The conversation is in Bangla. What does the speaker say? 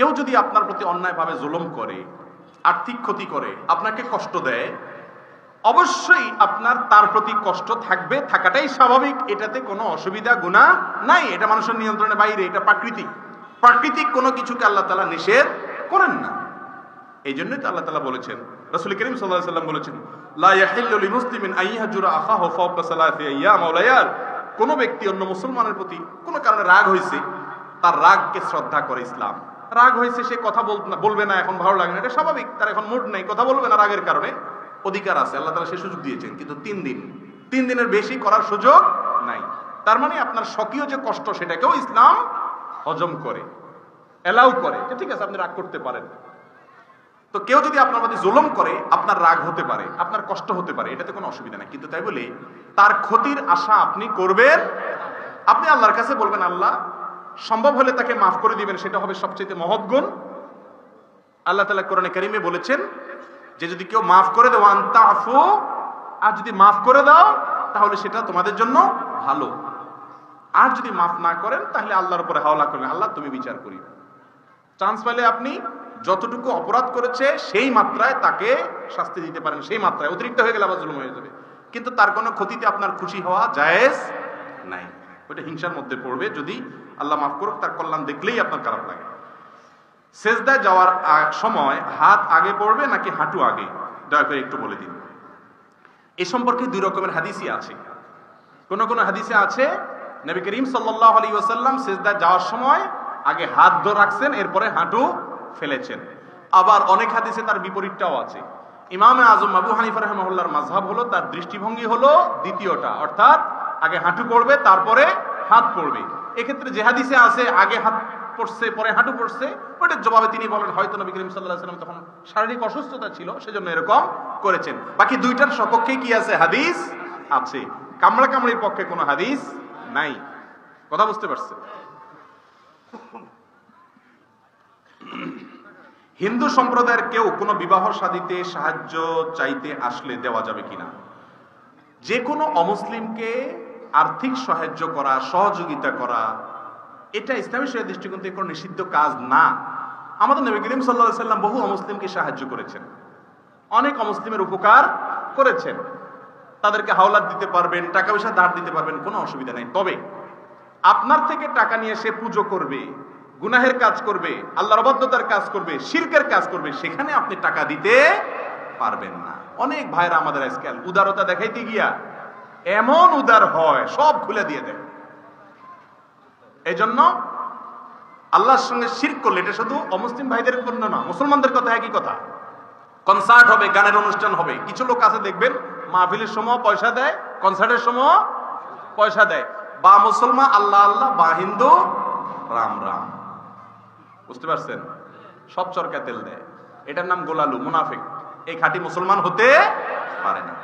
কেউ যদি আপনার প্রতি অন্যায়ভাবে জুলুম করে, আর্থিক ক্ষতি করে, আপনাকে কষ্ট দেয়, অবশ্যই আপনার তার প্রতি কষ্ট থাকবে, থাকাটাই স্বাভাবিক। এটাতে কোনো অসুবিধা গুণা নাই। এটা মানুষের নিয়ন্ত্রণের বাইরে, এটা প্রাকৃতিক। প্রাকৃতিক কোনো কিছুকে আল্লাহ তালা নিষেধ করেন না। এই জন্যই তো আল্লাহ তালা বলেছেন, রসুল করিম সাল্লাহ সাল্লাম বলেছেন, লা ইয়াহিল্লু লিমুসলিমিন আইয়াহজুরা আখাহু ফাওকা সালাসি আইয়াম আও লায়াল। কোন ব্যক্তি অন্য মুসলমানের প্রতি কোনো কারণে রাগ হয়েছে তার রাগকে শ্রদ্ধা করে ইসলাম। রাগ হয়েছে, সে কথা বলবে না, এখন ভালো লাগে না। এটা স্বাভাবিক, তার এখন মুড নেই। কথা বলবে না রাগের কারণে অধিকার আছে। আল্লাহ তালা সে সুযোগ দিয়েছেন, কিন্তু তিন দিন। তিন দিনের বেশি করার সুযোগ নাই। তার মানে আপনার স্বকীয় যে কষ্ট, সেটাকেও ইসলাম হজম করে এলাউ করে। ঠিক আছে, আপনি রাগ করতে পারেন। তো কেউ যদি আপনার প্রতি জুলুম করে, আপনার রাগ হতে পারে, আপনার কষ্ট হতে পারে, এটাতে কোনো অসুবিধা নেই। কিন্তু তাই বলে, তার ক্ষতির আশা আপনি করবেন, আপনি আল্লাহর কাছে বলবেন, আল্লাহ সম্ভব হলে তাকে মাফ করে দিবেন, সেটা হবে সবচেয়ে মহৎ গুণ। আল্লাহ তালা কোরআনে কারিমে বলেছেন, যে যদি কেউ মাফ করে দেও আন্তাফু আর যদি মাফ করে দাও, তাহলে সেটা তোমাদের জন্য ভালো। আর যদি মাফ না করেন, তাহলে আল্লাহর উপরে হাওলা করবেন। আল্লাহ, তুমি বিচার করি চান্স পেলে আপনি যতটুকু অপরাধ করেছে, সেই মাত্রায় তাকে শাস্তি দিতে পারেন। সেই মাত্রায়। অতিরিক্ত হয়ে গেলে আবার জুলুম হয়ে যাবে। কিন্তু তার কোনো ক্ষতিতে আপনার খুশি হওয়া জায়েজ নাই। ওইটা হিংসার মধ্যে পড়বে। যদি আল্লাহ মাফ করুক, তার কল্যাণ দেখলেই আপনার খারাপ লাগে। সেজদায় যাওয়ার সময় হাত আগে পড়বে নাকি হাঁটু আগে? দয়া করে একটু বলে দিন। এ সম্পর্কে দুই রকমের হাদিসই আছে। কোন কোন হাদিসে আছে, নবী করিম সাল্লাল্লাহু আলাইহি ওয়াসাল্লাম সেজদা যাওয়ার সময় আগে হাত ধরে রাখছেন, এরপরে হাঁটু ফেলেছেন। আবার অনেক হাদিসে তার বিপরীতটাও আছে। ইমামে আজম আবু হানিফা রহমাহুল্লাহর মাযহাব হলো, তার দৃষ্টিভঙ্গি হলো দ্বিতীয়টা, অর্থাৎ আগে হাঁটু পড়বে, তারপরে হাত পড়বে। এক্ষেত্রে যে হাদিসে আছে, আগে হাত পড়ছে, পরে হাঁটু পড়ছে, ওটার জবাবে তিনি বলেন, হয়তো নবী করিম সাল্লাল্লাহু আলাইহি ওয়াসাল্লাম তখন শারীরিক অসুস্থতা ছিল, সেজন্য এরকম করেছেন। বাকি দুইটার সপক্ষে কি আছে হাদিস? আছে। কামড়া কামড়ির পক্ষে কোনো হাদিস নাই। কথা বুঝতে পারছে হিন্দু সম্প্রদায়ের কেউ কোনো বিবাহ শাদীতে সাহায্য চাইতে আসলে দেওয়া যাবে কিনা? যে কোনো অমুসলিমকে আর্থিক সাহায্য করা, সহযোগিতা করা, এটা ইসলামী শরিয়া দৃষ্টিকোণ থেকে কোনো নিষিদ্ধ কাজ না। আমাদের নবী করিম সাল্লাহ সাল্লাম বহু অমুসলিমকে সাহায্য করেছেন। অনেক অমুসলিমের উপকার করেছেন। তাদেরকে হাওলাত দিতে পারবেন টাকা পয়সা ধার দিতে পারবেন, কোনো অসুবিধা নেই। তবে আপনার থেকে টাকা নিয়ে সে পুজো করবে, গুনাহের কাজ করবে, আল্লাহর অবাধ্যতার কাজ করবে, শিরকের কাজ করবে, সেখানে আপনি টাকা দিতে পারবেন না। অনেক ভাইরা আমাদের আজকাল উদারতা দেখাইতে গিয়া এমন উদার হয়, সব খুলে দিয়ে দেয়। এই জন্য আল্লাহর সঙ্গে শির করলে, এটা শুধু অমুসলিম ভাইদের জন্য না, মুসলমানদের কথা একই কথা। কনসার্ট হবে, গানের অনুষ্ঠান হবে, কিছু লোক আছে দেখবেন, মাহফিলের সময় পয়সা দেয় কনসার্টের সময় পয়সা দেয়। বা মুসলমান, আল্লাহ আল্লাহ, বা হিন্দু, রাম রাম। বুঝতে পারছেন? সব চরকা তেল দেয়। এটার নাম গোলালু, মুনাফিক। এই খাঁটি মুসলমান হতে পারে না।